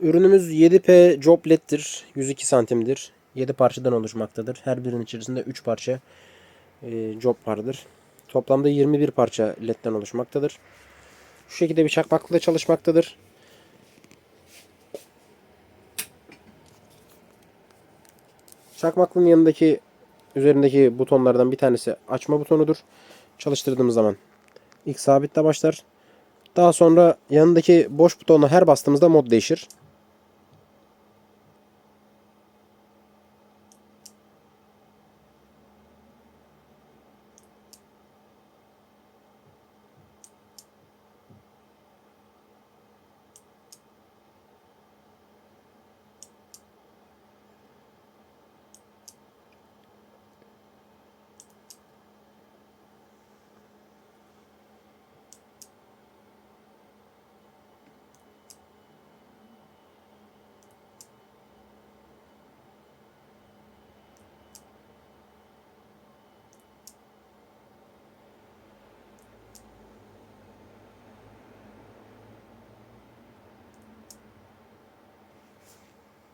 Ürünümüz 7P job 102 santimdir. 7 parçadan oluşmaktadır. Her birinin içerisinde 3 parça e, job vardır. Toplamda 21 parça led'den oluşmaktadır. Şu şekilde bir çakmakla çalışmaktadır. Çakmaklığın yanındaki üzerindeki butonlardan bir tanesi açma butonudur. Çalıştırdığımız zaman ilk sabitle başlar. Daha sonra yanındaki boş butona her bastığımızda mod değişir.